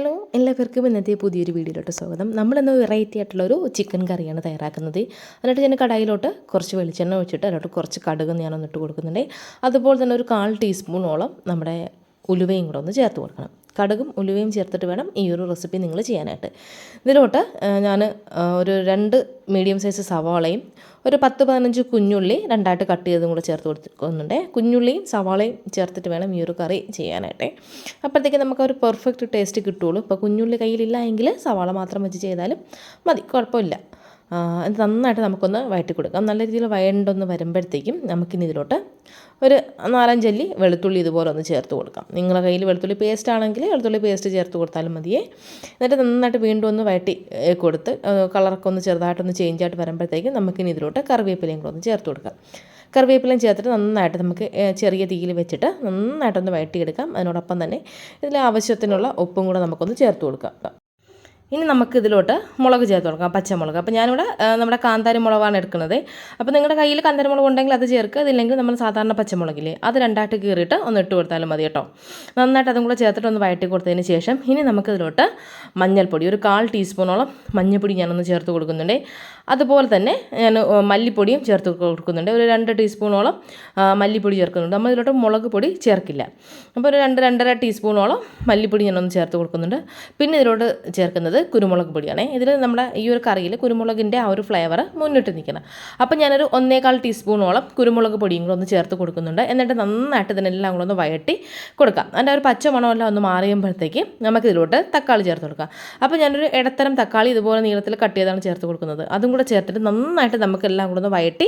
Hello എല്ലാവർക്കും ഇന്നത്തെ പുതിയൊരു വീഡിയോയിലോട്ട് സ്വാഗതം. നമ്മളിന്ന് വെറൈറ്റി ആയിട്ടുള്ള ഒരു ചിക്കൻ കറിയാണ് തയ്യാറാക്കുന്നത്. എന്നിട്ട് ഞാൻ കടായിലോട്ട് കുറച്ച് വെളിച്ചെണ്ണ ഒഴിച്ചിട്ട് അതിലോട്ട് കുറച്ച് കടുക് ഞാനൊന്നിട്ട് കൊടുക്കുന്നുണ്ട്. അതുപോലെ തന്നെ ഒരു കാൽ ടീസ്പൂണോളം നമ്മുടെ ഉലുവയും കൂടെ ഒന്ന് ചേർത്ത് കൊടുക്കണം. കടുകും ഉലുവയും ചേർത്തിട്ട് വേണം ഈ ഒരു റെസിപ്പി നിങ്ങൾ ചെയ്യാനായിട്ട്. ഇതിലോട്ട് ഞാൻ ഒരു രണ്ട് മീഡിയം സൈസ് സവാളയും ഒരു പത്ത് പതിനഞ്ച് കുഞ്ഞുള്ളി രണ്ടായിട്ട് കട്ട് ചെയ്തതും കൂടെ ചേർത്ത് കൊടുക്കുന്നുണ്ട് കുഞ്ഞുള്ളിയും സവാളയും ചേർത്തിട്ട് വേണം ഈ ഒരു കറി ചെയ്യാനായിട്ട്. അപ്പോഴത്തേക്ക് നമുക്ക് ഒരു പെർഫെക്റ്റ് ടേസ്റ്റ് കിട്ടുള്ളൂ ഇപ്പോൾ കുഞ്ഞുള്ളി കയ്യിലില്ല എങ്കിൽ സവാള മാത്രം വെച്ച് ചെയ്താലും മതി. കുഴപ്പമില്ല. ഇത് നന്നായിട്ട് നമുക്കൊന്ന് വഴറ്റി കൊടുക്കാം നല്ല രീതിയിൽ വയണ്ടൊന്ന് വരുമ്പോഴത്തേക്കും നമുക്കിനി ഇതിലോട്ട് ഒരു നാലഞ്ചല്ലി വെളുത്തുള്ളി ഇതുപോലെ ഒന്ന് ചേർത്ത് കൊടുക്കാം. നിങ്ങളുടെ കയ്യിൽ വെളുത്തുള്ളി പേസ്റ്റ് ആണെങ്കിൽ വെളുത്തുള്ളി പേസ്റ്റ് ചേർത്ത് കൊടുത്താലും മതിയേ. എന്നിട്ട് നന്നായിട്ട് വീണ്ടും ഒന്ന് വഴറ്റി കൊടുത്ത് കളറൊക്കെ ഒന്ന് ചെറുതായിട്ടൊന്ന് ചേഞ്ച് ആയിട്ട് വരുമ്പോഴത്തേക്കും നമുക്കിനി ഇതിലോട്ട് കറിവേപ്പിലയും കൂടെ ഒന്ന് ചേർത്ത് കൊടുക്കാം. കറിവേപ്പിലയും ചേർത്തിട്ട് നന്നായിട്ട് നമുക്ക് ചെറിയ തീയിൽ വെച്ചിട്ട് നന്നായിട്ടൊന്ന് വഴറ്റിയെടുക്കാം അതിനോടൊപ്പം തന്നെ ഇതിൽ ആവശ്യത്തിനുള്ള ഉപ്പും കൂടെ നമുക്കൊന്ന് ചേർത്ത് കൊടുക്കാം. ഇനി നമുക്ക് ഇതിലോട്ട് മുളക് ചേർത്ത് കൊടുക്കാം പച്ചമുളക്. അപ്പോൾ ഞാനിവിടെ നമ്മുടെ കാന്താരി മുളകാണ് എടുക്കുന്നത്. അപ്പോൾ നിങ്ങളുടെ കയ്യിൽ കാന്താരി മുളക് ഉണ്ടെങ്കിൽ അത് ചേർക്കുക അതില്ലെങ്കിൽ നമ്മൾ സാധാരണ പച്ചമുളകില്ലേ അത് രണ്ടായിട്ട് കീറിയിട്ട് ഒന്ന് ഇട്ട് കൊടുത്താലും മതി കേട്ടോ. നന്നായിട്ട് അതും കൂടെ ചേർത്തിട്ട് ഒന്ന് വയറ്റി കൊടുത്തതിന് ശേഷം ഇനി നമുക്കിതിലോട്ട് മഞ്ഞൾപ്പൊടി ഒരു കാൽ ടീസ്പൂണോളം മഞ്ഞൾപ്പൊടി ഞാനൊന്ന് ചേർത്ത് കൊടുക്കുന്നുണ്ട്. അതുപോലെ തന്നെ ഞാൻ മല്ലിപ്പൊടിയും ചേർത്ത് കൊടുക്കുന്നുണ്ട്. ഒരു രണ്ട് ടീസ്പൂണോളം മല്ലിപ്പൊടി ചേർക്കുന്നുണ്ട്. നമ്മൾ ഇതിലോട്ട് മുളക് പൊടി ചേർക്കില്ല. അപ്പോൾ ഒരു രണ്ട് രണ്ടര ടീസ്പൂണോളം മല്ലിപ്പൊടി ഞാനൊന്ന് ചേർത്ത് കൊടുക്കുന്നുണ്ട്. പിന്നെ ഇതിലോട്ട് ചേർക്കുന്നത് കുരുമുളക് പൊടിയാണ്. ഇതിൽ നമ്മുടെ ഈ ഒരു കറിയിൽ കുരുമുളകിന്റെ ആ ഒരു ഫ്ലേവർ മുന്നിട്ട് നിൽക്കണം. അപ്പോൾ ഞാനൊരു ഒന്നേകാൽ ടീസ്പൂണോളം കുരുമുളക് പൊടിയും കൂടെ ഒന്ന് ചേർത്ത് കൊടുക്കുന്നുണ്ട്. എന്നിട്ട് നന്നായിട്ട് ഇതിനെല്ലാം കൂടെ ഒന്ന് വയറ്റി കൊടുക്കാം. അതിന്റെ ഒരു പച്ച മണമെല്ലാം ഒന്ന് മാറിയുമ്പോഴത്തേക്ക് നമുക്കിതിലോട്ട് തക്കാളി ചേർത്ത് കൊടുക്കാം. അപ്പോൾ ഞാനൊരു ഇടത്തരം തക്കാളി ഇതുപോലെ നീളത്തിൽ കട്ട് ചെയ്താണ് ചേർത്ത് കൊടുക്കുന്നത്. അതും കൂടെ ചേർത്തിട്ട് നന്നായിട്ട് നമുക്കെല്ലാം കൂടെ ഒന്ന് വഴറ്റി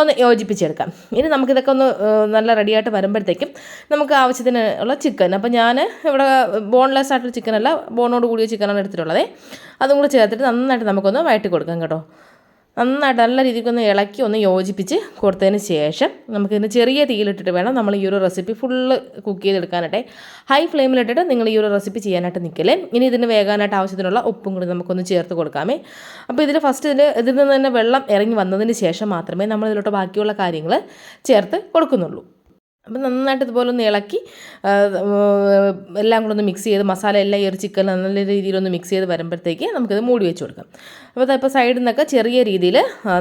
ഒന്ന് യോജിപ്പിച്ചെടുക്കാം. ഇനി നമുക്കിതൊക്കെ ഒന്ന് നല്ല റെഡിയായിട്ട് വരുമ്പോഴത്തേക്കും നമുക്ക് ആവശ്യത്തിന് ഉള്ള ചിക്കൻ. അപ്പോൾ ഞാൻ ഇവിടെ ബോൺലെസ് ആയിട്ടുള്ള ചിക്കനല്ല ബോണോട് കൂടിയ ചിക്കനാണ് എടുത്തിട്ടുള്ളത്. അതും കൂടെ ചേർത്തിട്ട് നന്നായിട്ട് നമുക്കൊന്ന് വഴറ്റി കൊടുക്കാം കേട്ടോ. നന്നായിട്ട് നല്ല രീതിക്കൊന്ന് ഇളക്കി ഒന്ന് യോജിപ്പിച്ച് കൊടുത്തതിന് ശേഷം നമുക്കിതിന് ചെറിയ തീയിലിട്ടിട്ട് വേണം നമ്മൾ ഈ ഒരു റെസിപ്പി ഫുള്ള് കുക്ക് ചെയ്തെടുക്കാനായിട്ട്. ഹൈ ഫ്ലെയിമിലിട്ടിട്ട് നിങ്ങൾ ഈ ഒരു റെസിപ്പി ചെയ്യാനായിട്ട് നിൽക്കല്ലേ? ഇനി ഇതിന് വേകാനായിട്ട് ആവശ്യത്തിനുള്ള ഉപ്പും കൂടി നമുക്കൊന്ന് ചേർത്ത് കൊടുക്കാമേ. അപ്പോൾ ഇതിൽ ഫസ്റ്റ് ഇതിൽ ഇതിൽ നിന്ന് തന്നെ വെള്ളം ഇറങ്ങി വന്നതിന് ശേഷം മാത്രമേ നമ്മൾ ഇതിലോട്ട് ബാക്കിയുള്ള കാര്യങ്ങൾ ചേർത്ത് കൊടുക്കുന്നുള്ളൂ. അപ്പം നന്നായിട്ട് ഇതുപോലെ ഒന്ന് ഇളക്കി എല്ലാം കൂടെ ഒന്ന് മിക്സ് ചെയ്ത് മസാല എല്ലാം ചിക്കൻ നല്ല രീതിയിലൊന്ന് മിക്സ് ചെയ്ത് വരുമ്പോഴത്തേക്ക് നമുക്കിത് മൂടി വെച്ച് കൊടുക്കാം. അപ്പോൾ ഇപ്പോൾ സൈഡിൽ നിന്നൊക്കെ ചെറിയ രീതിയിൽ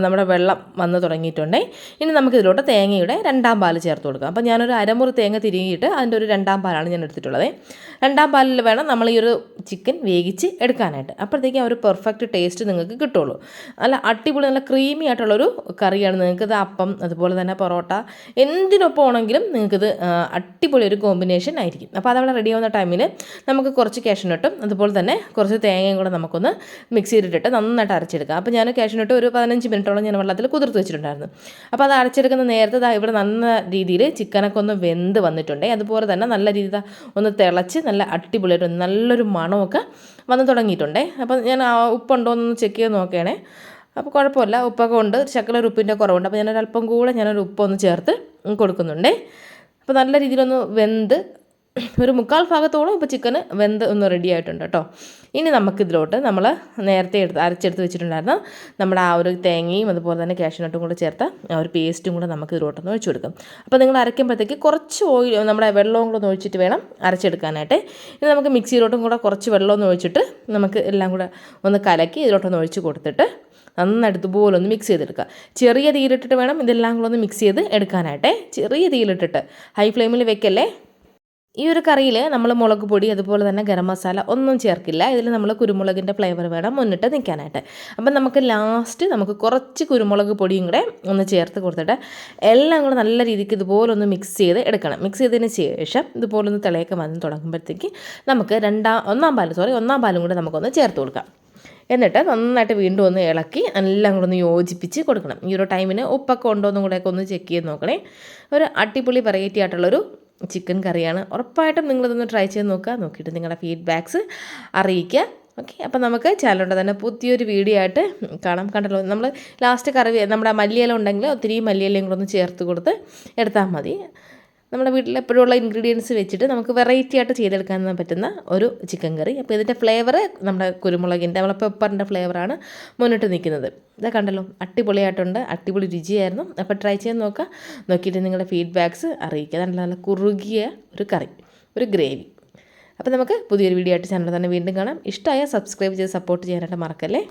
നമ്മുടെ വെള്ളം വന്ന് തുടങ്ങിയിട്ടുണ്ടേ. ഇനി നമുക്കിതിലോട്ട് തേങ്ങയുടെ രണ്ടാം പാൽ ചേർത്ത് കൊടുക്കാം. അപ്പോൾ ഞാനൊരു അരമുറി തേങ്ങ തിരികിയിട്ട് അതിന്റെ ഒരു രണ്ടാം പാലാണ് ഞാൻ എടുത്തിട്ടുള്ളത്. രണ്ടാം പാലിൽ വേണം നമ്മൾ ഈ ഒരു ചിക്കൻ വേവിച്ച് എടുക്കാനായിട്ട്. അപ്പോഴത്തേക്കും ആ ഒരു പെർഫെക്റ്റ് ടേസ്റ്റ് നിങ്ങൾക്ക് കിട്ടുള്ളൂ. നല്ല അടിപൊളി നല്ല ക്രീമി ആയിട്ടുള്ളൊരു കറിയാണ്. നിങ്ങൾക്കിത് അപ്പം അതുപോലെ തന്നെ പൊറോട്ട എന്തിനൊപ്പം ആണെങ്കിലും നിങ്ങൾക്കിത് അടിപൊളി ഒരു കോമ്പിനേഷൻ ആയിരിക്കും. അപ്പോൾ അതവിടെ റെഡി ആവുന്ന ടൈമിൽ നമുക്ക് കുറച്ച് കാഷ്നട്ടും അതുപോലെ തന്നെ കുറച്ച് തേങ്ങയും കൂടെ നമുക്കൊന്ന് മിക്സ് ചെയ്തിട്ടിട്ട് നന്നായിട്ട് അരച്ചെടുക്കാം. അപ്പോൾ ഞാൻ കാഷ്നട്ട് ഒരു പതിനഞ്ച് മിനിറ്റോളം ഞാൻ വെള്ളത്തിൽ കുതിർത്ത് വെച്ചിട്ടുണ്ടായിരുന്നു. അപ്പോൾ അത് അരച്ചെടുക്കുന്ന നേരത്തെ ഇവിടെ നല്ല രീതിയിൽ ചിക്കനൊക്കെ ഒന്ന് വെന്ത് വന്നിട്ടുണ്ട്. അതുപോലെ തന്നെ നല്ല രീതിയിൽ ഒന്ന് തിളച്ച് നല്ല അടിപൊളിയായിട്ട് നല്ലൊരു മണമൊക്കെ വന്ന് തുടങ്ങിയിട്ടുണ്ട്. അപ്പോൾ ഞാൻ ഉപ്പുണ്ടോ എന്നൊന്ന് ചെക്ക് ചെയ്ത് നോക്കുകയാണേ. അപ്പോൾ കുഴപ്പമില്ല. ഉപ്പൊക്കെ ഉണ്ട്. ശക്കല ഒരു ഉപ്പിന്റെ കുറവുണ്ട്. അപ്പോൾ ഞാനൊരു അല്പം കൂടെ ഞാനൊരു ഉപ്പൊന്ന് ചേർത്ത് കൊടുക്കുന്നുണ്ട്. അപ്പോൾ നല്ല രീതിയിലൊന്ന് വെന്ത് ഒരു മുക്കാൽ ഭാഗത്തോളം ഇപ്പോൾ ചിക്കന് വെന്ത് ഒന്ന് റെഡി ആയിട്ടുണ്ട് കേട്ടോ. ഇനി നമുക്കിതിലോട്ട് നമ്മൾ നേരത്തെ എടുത്ത് അരച്ചെടുത്ത് വെച്ചിട്ടുണ്ടായിരുന്ന നമ്മുടെ ആ ഒരു തേങ്ങയും അതുപോലെ തന്നെ കാഷ്നട്ടും കൂടെ ചേർത്ത് ആ ഒരു പേസ്റ്റും കൂടെ നമുക്ക് ഇതിലോട്ടൊന്ന് ഒഴിച്ചു കൊടുക്കും. അപ്പോൾ നിങ്ങൾ അരയ്ക്കുമ്പോഴത്തേക്ക് കുറച്ച് ഓയിൽ നമ്മുടെ വെള്ളവും കൂടെ ഒന്ന് ഒഴിച്ചിട്ട് വേണം അരച്ചെടുക്കാനായിട്ട്. ഇനി നമുക്ക് മിക്സിയിലോട്ടും കൂടെ കുറച്ച് വെള്ളം ഒന്ന് ഒഴിച്ചിട്ട് നമുക്ക് എല്ലാം കൂടെ ഒന്ന് കലക്കി ഇതിലോട്ടൊന്ന് ഒഴിച്ച് കൊടുത്തിട്ട് നന്നായിട്ട് ഇതുപോലെ ഒന്ന് മിക്സ് ചെയ്തെടുക്കുക. ചെറിയ തീയിലിട്ടിട്ട് വേണം ഇതെല്ലാം കൂടെ ഒന്ന് മിക്സ് ചെയ്ത് എടുക്കാനായിട്ടേ. ചെറിയ തീയിലിട്ടിട്ട്. ഹൈ ഫ്ലെയിമിൽ വെക്കല്ലേ? ഈ ഒരു കറിയിൽ നമ്മൾ മുളക് പൊടി അതുപോലെ തന്നെ ഗരം മസാല ഒന്നും ചേർക്കില്ല. ഇതിൽ നമ്മൾ കുരുമുളകിന്റെ ഫ്ലേവർ വേണം മുന്നിട്ട് നിൽക്കാനായിട്ട് അപ്പം നമുക്ക് ലാസ്റ്റ് നമുക്ക് കുറച്ച് കുരുമുളക് പൊടിയും കൂടെ ഒന്ന് ചേർത്ത് കൊടുത്തിട്ട് എല്ലാം കൂടെ നല്ല രീതിക്ക് ഇതുപോലെ ഒന്ന് മിക്സ് ചെയ്ത് എടുക്കണം. മിക്സ് ചെയ്തതിന് ശേഷം ഇതുപോലെ ഒന്ന് തിളയൊക്കെ വന്ന് തുടങ്ങുമ്പോഴത്തേക്ക് നമുക്ക് രണ്ടാം ഒന്നാം പാലും സോറി ഒന്നാം പാലും കൂടെ നമുക്കൊന്ന് ചേർത്ത് കൊടുക്കാം. എന്നിട്ട് നന്നായിട്ട് വീണ്ടും ഒന്ന് ഇളക്കി എല്ലാം കൂടെ ഒന്ന് യോജിപ്പിച്ച് കൊടുക്കണം. ഈ ഒരു ടൈമിന് ഉപ്പൊക്കെ ഉണ്ടോ എന്നും കൂടെയൊക്കെ ഒന്ന് ചെക്ക് ചെയ്ത് നോക്കണേ. ഒരു അടിപൊളി വെറൈറ്റി ആയിട്ടുള്ളൊരു ചിക്കൻ കറിയാണ്. ഉറപ്പായിട്ടും നിങ്ങളിതൊന്ന് ട്രൈ ചെയ്ത് നോക്കുക. നോക്കിയിട്ട് നിങ്ങളുടെ ഫീഡ്ബാക്ക്സ് അറിയിക്കുക. ഓക്കെ അപ്പോൾ നമുക്ക് ചാനലുണ്ട് തന്നെ പുതിയൊരു വീഡിയോ ആയിട്ട് കാണാം. കണ്ടല്ലോ നമ്മൾ ലാസ്റ്റ് കറി നമ്മുടെ മല്ലിയില ഉണ്ടെങ്കിൽ ഒത്തിരി മല്ലിയിലയും കൂടെ ഒന്ന് ചേർത്ത് കൊടുത്ത് എടുത്താൽ മതി. നമ്മുടെ വീട്ടിൽ എപ്പോഴും ഉള്ള ഇൻഗ്രീഡിയൻസ് വെച്ചിട്ട് നമുക്ക് വെറൈറ്റി ആയിട്ട് ചെയ്തെടുക്കാൻ പറ്റുന്ന ഒരു ചിക്കൻ കറി അപ്പോൾ ഇതിന്റെ ഫ്ലേവർ നമ്മുടെ കുരുമുളകിന്റെ നമ്മളെ പെപ്പറിന്റെ ഫ്ലേവറാണ് മുന്നിട്ട് നിൽക്കുന്നത്. ഇതാ കണ്ടല്ലോ അടിപൊളിയായിട്ടുണ്ട് അടിപൊളി രുചിയായിരുന്നു. അപ്പോൾ ട്രൈ ചെയ്ത് നോക്കുക. നോക്കിയിട്ട് നിങ്ങളുടെ ഫീഡ്ബാക്ക്സ് അറിയിക്കുക. നല്ല നല്ല കുറുകിയ ഒരു കറി ഒരു ഗ്രേവി അപ്പോൾ നമുക്ക് പുതിയൊരു വീഡിയോ ആയിട്ട് ചാനൽ തന്നെ വീണ്ടും കാണാം. ഇഷ്ടമായ സബ്സ്ക്രൈബ് ചെയ്ത് സപ്പോർട്ട് ചെയ്യാനായിട്ട് മറക്കല്ലേ?